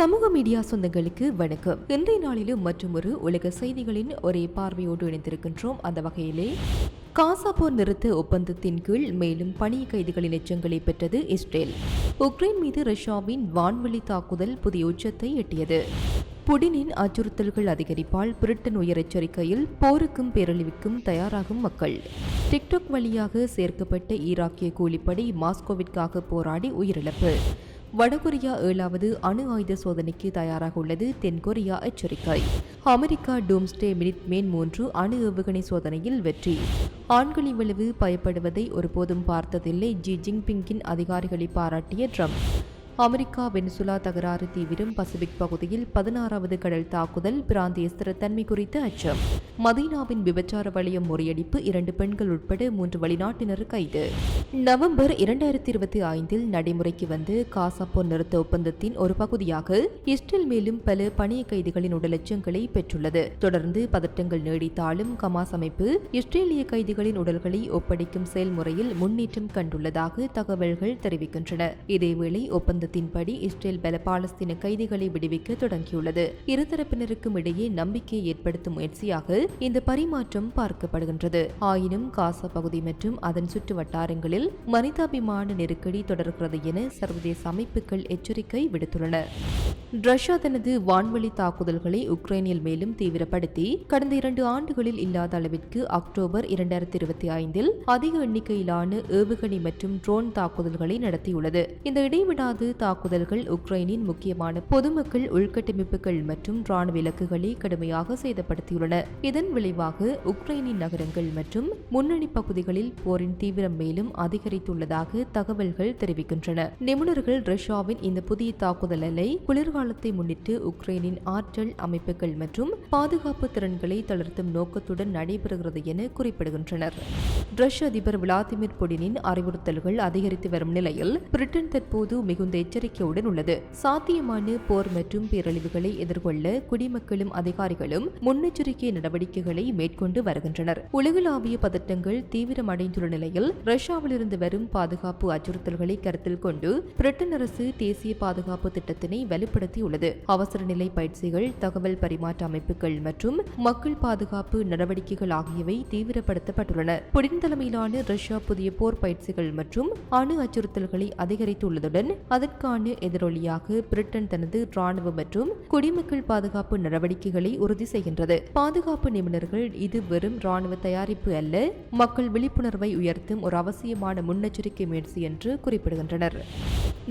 சமூக மீடியா சொந்தங்களுக்கு வணக்கம். இன்றைய நாளிலும் மற்றும் ஒரு உலக செய்திகளின் ஒரே பார்வையோடு இணைந்திருக்கின்றோம். அந்த வகையிலே காசா போர் நிறுத்த ஒப்பந்தத்தின் கீழ் மேலும் பணிய கைதிகளின் எச்சங்களை பெற்றது இஸ்ரேல். உக்ரைன் மீது ரஷ்யாவின் வான்வெளி தாக்குதல் புதிய உச்சத்தை எட்டியது. புடினின் அச்சுறுத்தல்கள் அதிகரிப்பால் பிரிட்டன் உயர் எச்சரிக்கையில் போருக்கும் பேரழிவுக்கும் தயாராகும் மக்கள். டிக்டாக் வழியாக சேர்க்கப்பட்ட ஈராக்கிய கூலிப்படை மாஸ்கோவிற்காக போராடி உயிரிழப்பு. வடகொரியா ஏழாவது அணு ஆயுத சோதனைக்கு தயாராக உள்ளது தென்கொரியா எச்சரிக்கை. அமெரிக்கா டூம்ஸ்டே மினிட் மேன் மூன்று அணு ஏவுகணை சோதனையில் வெற்றி. ஆண்களின் விளைவு பயப்படுவதை ஒருபோதும் பார்த்ததில்லை. ஜி ஜின்பிங்கின் அதிகாரிகளை பாராட்டிய ட்ரம்ப். அமெரிக்கா வெனிசுலா தகராறு தீவிரம் பசிபிக் பகுதியில் பதினாறாவது கடல் தாக்குதல் பிராந்திய ஸ்திரத்தன்மை குறித்து அச்சம். மதீனாவின் விபச்சார வளையம் முறியடிப்பு இரண்டு பெண்கள் உட்பட மூன்று வெளிநாட்டினர் கைது. நவம்பர் இரண்டாயிரத்தி இருபத்தி ஐந்தில் நடைமுறைக்கு வந்து காசாப்போர் நிறுத்த ஒப்பந்தத்தின் ஒரு பகுதியாக இஸ்ரேல் மேலும் பல பணிய கைதிகளின் உடல் பெற்றுள்ளது. தொடர்ந்து பதட்டங்கள் நீடித்தாலும் கமாஸ் அமைப்பு இஸ்ரேலிய கைதிகளின் உடல்களை ஒப்படைக்கும் செயல்முறையில் முன்னேற்றம் கண்டுள்ளதாக தகவல்கள் தெரிவிக்கின்றன. இதேவேளை ஒப்பந்தத்தின்படி இஸ்ரேல் பல பாலஸ்தீன கைதிகளை விடுவிக்க தொடங்கியுள்ளது. இருதரப்பினருக்கும் இடையே நம்பிக்கையை ஏற்படுத்தும் முயற்சியாக இந்த பரிமாற்றம் பார்க்கப்படுகின்றது. ஆயினும் காசா பகுதி மற்றும் அதன் சுற்று வட்டாரங்களில் மனிதாபிமான நெருக்கடி தொடர்கிறது என சர்வதேச அமைப்புகள் எச்சரிக்கை விடுத்துள்ளன. ரஷ்யா தனது வான்வெளி தாக்குதல்களை உக்ரைனில் மேலும் தீவிரப்படுத்தி கடந்த இரண்டு ஆண்டுகளில் இல்லாத அளவிற்கு அக்டோபர் இரண்டாயிரத்தி இருபத்தி ஐந்தில் அதிக எண்ணிக்கையிலான ஏவுகணை மற்றும் ட்ரோன் தாக்குதல்களை நடத்தியுள்ளது. இந்த இடைவிடாது தாக்குதல்கள் உக்ரைனின் முக்கியமான பொதுமக்கள் உள்கட்டமைப்புகள் மற்றும் ராணுவ இலக்குகளை கடுமையாக சேதப்படுத்தியுள்ளன. இதன் விளைவாக உக்ரைனின் நகரங்கள் மற்றும் முன்னணி பகுதிகளில் போரின் தீவிரம் மேலும் அதிகரித்துள்ளதாக தகவல்கள் தெரிவிக்கின்றன. நிபுணர்கள் ரஷ்யாவின் இந்த புதிய தாக்குதல் அலை குளிர்காலத்தை முன்னிட்டு உக்ரைனின் ஆற்றல் அமைப்புகள் மற்றும் பாதுகாப்பு திறன்களை தளர்த்தும் நோக்கத்துடன் நடைபெறுகிறது என குறிப்பிடுகின்றனர். ரஷ்ய அதிபர் விளாடிமிர் புடினின் அறிவுறுத்தல்கள் அதிகரித்து வரும் நிலையில் பிரிட்டன் தற்போது மிகுந்த எச்சரிக்கையுடன் உள்ளது. சாத்தியமான போர் மற்றும் பேரழிவுகளை எதிர்கொள்ள குடிமக்களும் அதிகாரிகளும் முன்னெச்சரிக்கை நடவடிக்கைகளை மேற்கொண்டு வருகின்றனர். உலகளாவிய பதட்டங்கள் தீவிரமடைந்துள்ள நிலையில் ரஷ்யாவிலிருந்து வரும் பாதுகாப்பு அச்சுறுத்தல்களை கருத்தில் கொண்டு பிரிட்டன் அரசு தேசிய பாதுகாப்பு திட்டத்தினை வலுப்படுத்தியுள்ளது. அவசர நிலை பயிற்சிகள் தகவல் பரிமாற்ற அமைப்புகள் மற்றும் மக்கள் பாதுகாப்பு நடவடிக்கைகள் ஆகியவை தீவிரப்படுத்தப்பட்டுள்ளன. புடின் தலைமையிலான ரஷ்யா புதிய போர் பயிற்சிகள் மற்றும் அணு அச்சுறுத்தல்களை அதிகரித்துள்ளதுடன் அதற்கான எதிரொலியாக பிரிட்டன் தனது ராணுவ மற்றும் குடிமக்கள் பாதுகாப்பு நடவடிக்கைகளை உறுதி செய்கின்றது. பாதுகாப்பு நிபுணர்கள் இது வெறும் ராணுவ தயாரிப்பு அல்ல மக்கள் விழிப்புணர்வை உயர்த்தும் ஒரு அவசியமான முன்னெச்சரிக்கை முயற்சி என்று குறிப்பிடுகின்றனர்.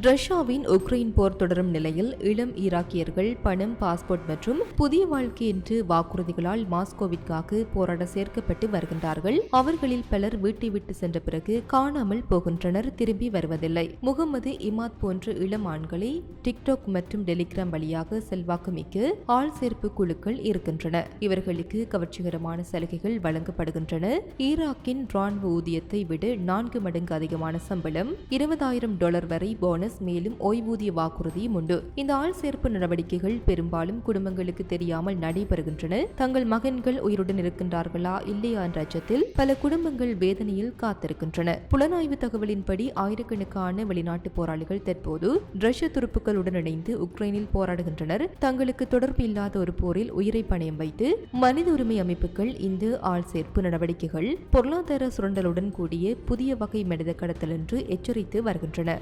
ரஷ்யாவின் உக்ரைன் போர் தொடரும் நிலையில் இளம் ஈராக்கியர்கள் பணம் பாஸ்போர்ட் மற்றும் புதிய வாழ்க்கை என்று வாக்குறுதிகளால் மாஸ்கோவிற்காக போராட சேர்க்கப்பட்டு வருகின்றார்கள். அவர்களில் பலர் வீட்டை விட்டு சென்ற பிறகு காணாமல் போகின்றனர் திரும்பி வருவதில்லை. முகமது இமாத் போன்ற இளம் ஆண்களை டிக்டாக் மற்றும் டெலிகிராம் வழியாக செல்வாக்கு மிக்க ஆள் சேர்ப்பு குழுக்கள் இருக்கின்றன. இவர்களுக்கு கவர்ச்சிகரமான சலுகைகள் வழங்கப்படுகின்றன. ஈராக்கின் ராணுவ ஊதியத்தை விட நான்கு மடங்கு அதிகமான சம்பளம் இருபதாயிரம் டாலர் வரை போனஸ் மேலும் ஓய்வூதிய வாக்குறுதியும் உண்டு. இந்த ஆள் சேர்ப்பு நடவடிக்கைகள் பெரும்பாலும் குடும்பங்களுக்கு தெரியாமல் நடைபெறுகின்றன. தங்கள் மகன்கள் உயிருடன் இருக்கின்றார்களா இல்லையா என்ற அச்சத்தில் பல குடும்பங்கள் வேதனையில் காத்திருக்கின்றன. புலனாய்வு தகவலின்படி ஆயிரக்கணக்கான வெளிநாட்டு போராளிகள் தற்போது ரஷ்ய துருப்புக்களுடன் இணைந்து உக்ரைனில் போராடுகின்றனர். தங்களுக்கு தொடர்பு இல்லாத ஒரு போரில் உயிரை பணயம் வைத்து மனித உரிமை அமைப்புகள் இந்த ஆள் சேர்ப்பு நடவடிக்கைகள் பொருளாதார சுரண்டலுடன் கூடிய புதிய வகை மனித கடத்தல் என்று எச்சரித்து வருகின்றன.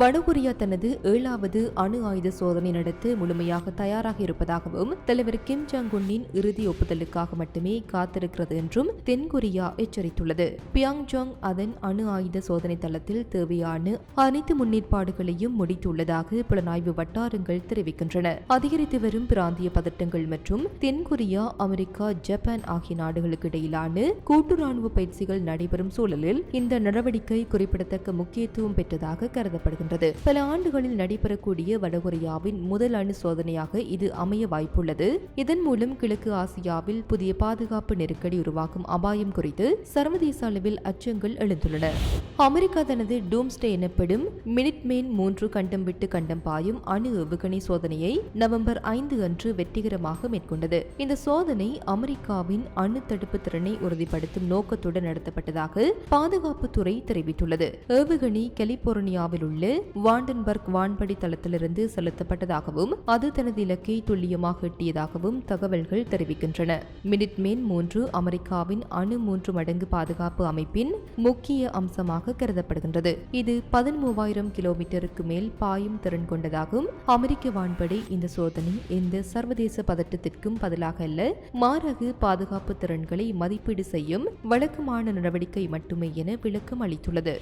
வடகொரியா தனது ஏழாவது அணு ஆயுத சோதனை நடத்த முழுமையாக தயாராக இருப்பதாகவும் தலைவர் கிம் ஜாங் உன்னின் இறுதி ஒப்புதலுக்காக மட்டுமே காத்திருக்கிறது என்றும் தென்கொரியா எச்சரித்துள்ளது. பியாங் ஜாங் அதன் அணு ஆயுத சோதனை தளத்தில் தேவையான அனைத்து முன்னேற்பாடுகளையும் முடித்துள்ளதாக புலனாய்வு வட்டாரங்கள் தெரிவிக்கின்றன. அதிகரித்து வரும் பிராந்திய பதட்டங்கள் மற்றும் தென்கொரியா அமெரிக்க அமெரிக்கா ஜப்பான் ஆகிய நாடுகளுக்கு இடையிலான கூட்டு ராணுவ பயிற்சிகள் நடைபெறும் சூழலில் இந்த நடவடிக்கை குறிப்பிடத்தக்க முக்கியத்துவம் பெற்றதாக கருதப்படுகின்றது. பல ஆண்டுகளில் நடைபெறக்கூடிய வடகொரியாவின் முதல் அணு சோதனையாக இது அமைய வாய்ப்புள்ளது. இதன் மூலம் கிழக்கு ஆசியாவில் புதிய பாதுகாப்பு நெருக்கடி உருவாக்கும் அபாயம் குறித்து சர்வதேச அளவில் அச்சங்கள் எழுந்துள்ளன. அமெரிக்கா தனது டூம்ஸ்டே எனப்படும் மினிட்மேன் மூன்று கண்டம் விட்டு கண்டம் பாயும் அணு ஏவுகணை சோதனையை நவம்பர் ஐந்து அன்று வெற்றிகரமாக மேற்கொண்டது. இந்த சோதனை அமெரிக்காவின் அணு தடுப்பு திறனை உறுதிப்படுத்தும் நோக்கத்துடன் நடத்தப்பட்டதாக பாதுகாப்புத்துறை தெரிவித்துள்ளது. ஏவுகணி கலிபோர்னியாவில் உள்ள வாண்டன்பர்க் வான்படி தளத்திலிருந்து செலுத்தப்பட்டதாகவும் அது தனது இலக்கை துல்லியமாக எட்டியதாகவும் தகவல்கள் தெரிவிக்கின்றன. மினிட்மேன் மூன்று அமெரிக்காவின் அணு மூன்று மடங்கு பாதுகாப்பு அமைப்பின் முக்கிய அம்சமாக கருதப்படுகின்றது. இது பதிமூவாயிரம் கிலோமீட்டருக்கு மேல் பாயும் திறன் கொண்டதாகும் அமெரிக்க வான்படை இந்த சோதனை எந்த சர்வதேச பதட்டத்திற்கும் பதிலாக அல்ல மாறாக பாதுகாப்பு திறன்களை மதிப்பீடு செய்யும் வழக்கமான நடவடிக்கை மட்டுமே என விளக்கம் அளித்துள்ளது.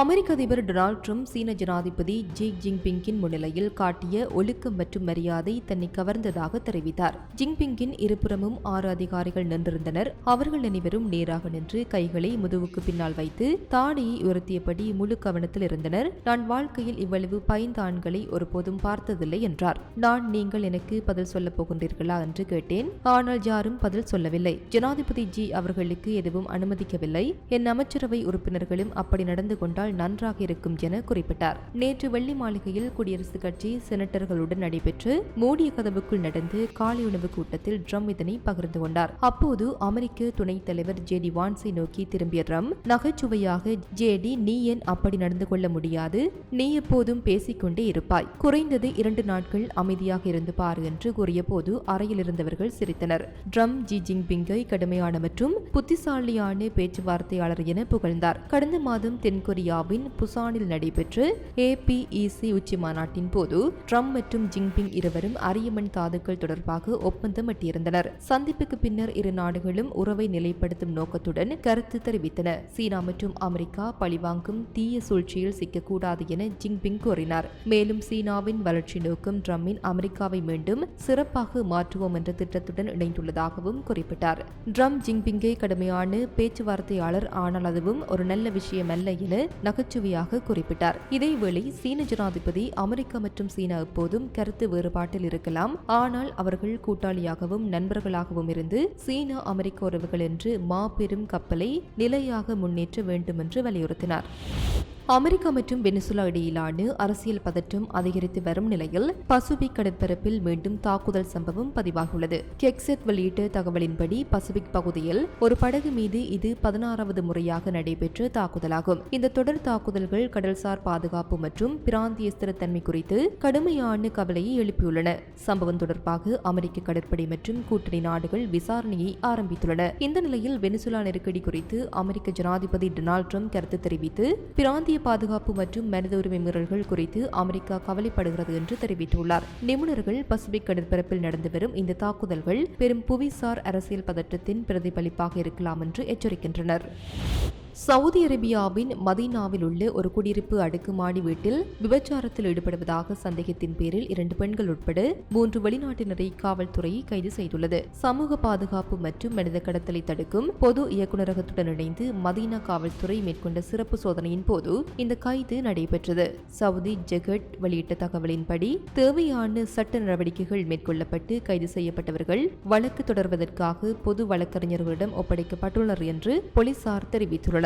அமெரிக்க அதிபர் டொனால்ட் ட்ரம்ப் சீன ஜனாதிபதி ஜி ஜின்பிங்கின் முன்னிலையில் காட்டிய ஒழுக்கம் மற்றும் மரியாதை தன்னை கவர்ந்ததாக தெரிவித்தார். ஜின்பிங்கின் இருபுறமும் ஆறு அதிகாரிகள் நின்றிருந்தனர். அவர்கள் அனைவரும் நேராக நின்று கைகளை முதுவுக்கு பின்னால் வைத்து தாடியை உயர்த்தியபடி முழு கவனத்தில் இருந்தனர். நான் வாழ்க்கையில் இவ்வளவு பயந்த ஆண்களை ஒருபோதும் பார்த்ததில்லை என்றார். நான் நீங்கள் எனக்கு பதில் சொல்லப் போகின்றீர்களா என்று கேட்டேன். ஆனால் யாரும் பதில் சொல்லவில்லை. ஜனாதிபதி ஜி அவர்களுக்கு எதுவும் அனுமதிக்கவில்லை. என் அமைச்சரவை உறுப்பினர்களும் அப்படி நடந்து கொண்டார் கொண்டால் நன்றாக இருக்கும் என குறிப்பிட்டார். நேற்று வெள்ளி மாளிகையில் குடியரசுக் கட்சி செனட்டர்களுடன் நடைபெற்று மூடிய கதவுக்குள் நடந்து காலை உணவு கூட்டத்தில் ட்ரம் இதனை பகிர்ந்து கொண்டார். அப்போது அமெரிக்க துணைத் தலைவர் ஜே டி வான்ஸை நோக்கி திரும்பிய ட்ரம் நகைச்சுவையாக ஜேடி நீ ஏன் அப்படி நடந்து கொள்ள முடியாது? நீ எப்போதும் பேசிக்கொண்டே இருப்பாய். குறைந்தது இரண்டு நாட்கள் அமைதியாக இருந்து பார் என்று கூறிய போது அறையில் இருந்தவர்கள் சிரித்தனர். ட்ரம் ஜி ஜின்பிங்கை கடுமையான மற்றும் புத்திசாலியான பேச்சுவார்த்தையாளர் என புகழ்ந்தார். கடந்த மாதம் இந்தியாவின் புசானில் நடைபெற்ற ஏபிஇசி உச்சி மாநாட்டின் போது ட்ரம்ப் மற்றும் ஜிங்பிங் இருவரும் அரியமண் தாதுக்கள் தொடர்பாக ஒப்பந்தம் எட்டியிருந்தனர். சந்திப்புக்கு பின்னர் இரு நாடுகளும் உறவை நிலைப்படுத்தும் நோக்கத்துடன் கருத்து தெரிவித்தன. சீனா மற்றும் அமெரிக்கா பழிவாங்கும் தீய சூழ்ச்சியில் சிக்கக்கூடாது என ஜிங்பிங் கூறினார். மேலும் சீனாவின் வளர்ச்சி நோக்கம் ட்ரம்பின் அமெரிக்காவை மீண்டும் சிறப்பாக மாற்றுவோம் என்ற திட்டத்துடன் இணைந்துள்ளதாகவும் குறிப்பிட்டார். ட்ரம்ப் ஜிங்பிங்கை கடுமையான பேச்சுவார்த்தையாளர் ஆனால் அதுவும் ஒரு நல்ல விஷயம் அல்ல என நகைச்சுவையாக குறிப்பிட்டார். இதேவேளை சீன ஜனாதிபதி அமெரிக்கா மற்றும் சீனா எப்போதும் கருத்து வேறுபாட்டில் இருக்கலாம். ஆனால் அவர்கள் கூட்டாளியாகவும் நண்பர்களாகவும் இருந்து சீனா அமெரிக்க உறவுகள் என்று மாபெரும் கப்பலை நிலையாக முன்னேற்ற வேண்டும் என்று வலியுறுத்தினார். அமெரிக்கா மற்றும் வெனிசுலா இடையிலான அரசியல் பதற்றம் அதிகரித்து வரும் நிலையில் பசிபிக் கடற்பரப்பில் மீண்டும் தாக்குதல் சம்பவம் பதிவாகியுள்ளது. கெக்செட் வெளியிட்ட தகவலின்படி பசிபிக் பகுதியில் ஒரு படகு மீது இது பதினாறாவது முறையாக நடைபெற்ற தாக்குதலாகும். இந்த தொடர் தாக்குதல்கள் கடல்சார் பாதுகாப்பு மற்றும் பிராந்திய ஸ்திரத்தன்மை குறித்து கடுமையான கவலையை எழுப்பியுள்ளன. சம்பவம் தொடர்பாக அமெரிக்க கடற்படை மற்றும் கூட்டணி நாடுகள் விசாரணையை ஆரம்பித்துள்ளன. இந்த நிலையில் வெனிசுலா நெருக்கடி குறித்து அமெரிக்க ஜனாதிபதி டொனால்ட் ட்ரம்ப் கருத்து தெரிவித்து பிராந்திய பாதுகாப்பு மற்றும் மனித உரிமை மீறல்கள் குறித்து அமெரிக்கா கவலைப்படுகிறது என்று தெரிவித்துள்ளார். நிபுணர்கள் பசிபிக் கடற்பரப்பில் நடந்து வரும் இந்த தாக்குதல்கள் பெரும் புவிசார் அரசியல் பதற்றத்தின் பிரதிபலிப்பாக இருக்கலாம் என்று எச்சரிக்கின்றனர். சவுதி அரேபியாவின் மதீனாவில் உள்ள ஒரு குடியிருப்பு அடுக்குமாடி வீட்டில் விபச்சாரத்தில் ஈடுபடுவதாக சந்தேகத்தின் பேரில் இரண்டு பெண்கள் உட்பட மூன்று வெளிநாட்டினரை காவல்துறை கைது செய்துள்ளது. சமூக பாதுகாப்பு மற்றும் மனித கடத்தலை தடுக்கும் பொது இயக்குநரகத்துடன் இணைந்து மதீனா காவல்துறை மேற்கொண்ட சிறப்பு சோதனையின் போது இந்த கைது நடைபெற்றது. சவுதி ஜெகட் வெளியிட்ட தகவலின்படி தேவையான சட்ட நடவடிக்கைகள் மேற்கொள்ளப்பட்டு கைது செய்யப்பட்டவர்கள் வழக்கு தொடர்வதற்காக பொது வழக்கறிஞர்களிடம் ஒப்படைக்கப்பட்டுள்ளனர் என்று போலீசார் தெரிவித்துள்ளனர்.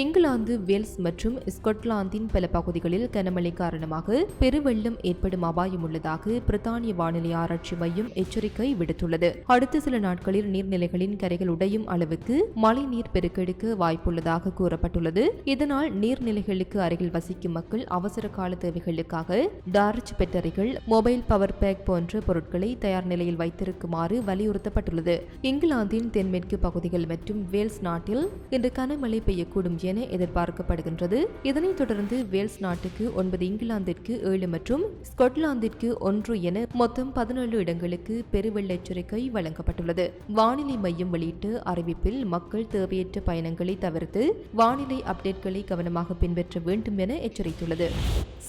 இங்கிலாந்து வேல்ஸ் மற்றும் ஸ்கொட்லாந்தின் பல பகுதிகளில் கனமழை காரணமாக பெருவெள்ளம் ஏற்படும் அபாயம் உள்ளதாக பிரித்தானிய வானிலை ஆராய்ச்சி மையம் எச்சரிக்கை விடுத்துள்ளது. அடுத்த சில நாட்களில் நீர்நிலைகளின் கரைகள் உடையும் அளவுக்கு மழை நீர் பெருக்கெடுக்க வாய்ப்புள்ளதாக கூறப்பட்டுள்ளது. இதனால் நீர்நிலைகளுக்கு அருகில் வசிக்கும் மக்கள் அவசர கால தேவைகளுக்காக டார்ச் பெட்டரிகள் மொபைல் பவர் பேக் போன்ற பொருட்களை தயார் நிலையில் வைத்திருக்குமாறு வலியுறுத்தப்பட்டுள்ளது. இங்கிலாந்தின் தென்மேற்கு பகுதிகள் மற்றும் வேல்ஸ் நாட்டில் இன்று கனமழை பெய்யக்கூடும் என எதிர்பார்க்கப்படுகின்றது. இதனைத் தொடர்ந்து வேல்ஸ் நாட்டுக்கு ஒன்பது இங்கிலாந்திற்கு ஏழு மற்றும் ஸ்கொட்லாந்திற்கு ஒன்று என மொத்தம் பதினேழு இடங்களுக்கு பெருவெள்ள எச்சரிக்கை வழங்கப்பட்டுள்ளது. வானிலை மையம் வெளியிட்ட அறிவிப்பில் மக்கள் தேவையற்ற பயணங்களை தவிர்த்து வானிலை அப்டேட்களை கவனமாக பின்பற்ற வேண்டும் என எச்சரித்துள்ளது.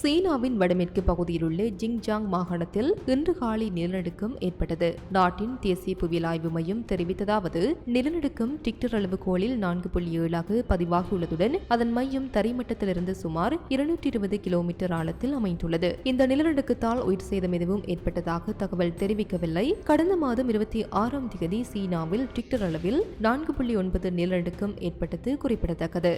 சீனாவின் வடமேற்கு பகுதியில் உள்ள ஜிங்ஜாங் மாகாணத்தில் இன்று காலை நிலநடுக்கம் ஏற்பட்டது. நாட்டின் தேசிய புவியியல் ஆய்வு மையம் தெரிவித்ததாவது நிலநடுக்கம் டிக்டர் அளவுகோலில் நான்கு புள்ளி ஏழாக பதிவாகியுள்ளதுடன் அதன் மையம் தரைமட்டத்திலிருந்து சுமார் இருநூற்றி இருபது கிலோமீட்டர் ஆழத்தில் அமைந்துள்ளது. இந்த நிலநடுக்கத்தால் உயிர் சேதம் எதுவும் ஏற்பட்டதாக தகவல் தெரிவிக்கவில்லை. கடந்த மாதம் இருபத்தி ஆறாம் தேதி சீனாவில் டிக்டர் அளவில் நான்கு புள்ளி ஒன்பது நிலநடுக்கம் ஏற்பட்டது குறிப்பிடத்தக்கது.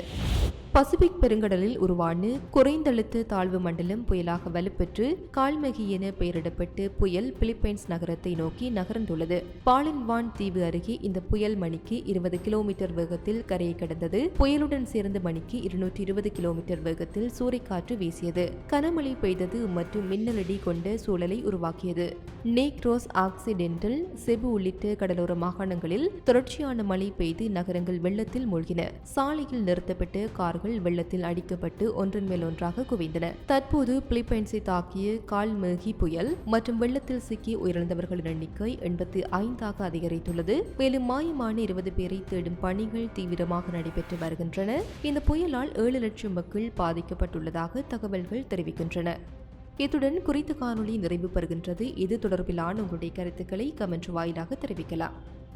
பசிபிக் பெருங்கடலில் உருவான குறைந்தழுத்த தாழ்வு மண்டலம் புயலாக வலுப்பெற்று கால்மகி என பெயரிடப்பட்டு புயல் பிலிப்பைன்ஸ் நகரத்தை நோக்கி நகர்ந்துள்ளது. பாலின்வான் தீவு அருகே இந்த புயல் மணிக்கு இருபது கிலோமீட்டர் வேகத்தில் கரையை கடந்தது. புயலுடன் சேர்ந்த மணிக்கு இருநூற்றி இருபது கிலோமீட்டர் வேகத்தில் சூறைக்காற்று வீசியது. கனமழை பெய்தது மற்றும் மின்னலடி கொண்ட சூழலை உருவாக்கியது. நேக்ரோஸ் ஆக்சிடென்டல் செபு உள்ளிட்ட கடலோர மாகாணங்களில் தொடர்ச்சியான மழை பெய்து நகரங்கள் வெள்ளத்தில் மூழ்கின. சாலையில் நிறுத்தப்பட்ட கார்கள் வெள்ளத்தில் அடிக்கப்பட்டு ஒன்றன் மேல் ஒன்றாக குவிந்தன. தற்போது பிலிப்பைன்ஸை தாக்கிய கால்மேகி புயல் மற்றும் வெள்ளத்தில் சிக்கி உயிரிழந்தவர்களின் எண்ணிக்கை எண்பத்தி ஐந்தாக அதிகரித்துள்ளது. மேலும் மாயமான இருபது பேரை தேடும் பணிகள் தீவிரமாக நடைபெற்று வருகின்றன. இந்த புயலால் ஏழு லட்சம் மக்கள் பாதிக்கப்பட்டுள்ளதாக தகவல்கள் தெரிவிக்கின்றன. இத்துடன் குறித்த காணொளி நிறைவு பெறுகின்றது. இது தொடர்பிலான உங்களுடைய கருத்துக்களை கமெண்ட் வாயிலாக தெரிவிக்கலாம்.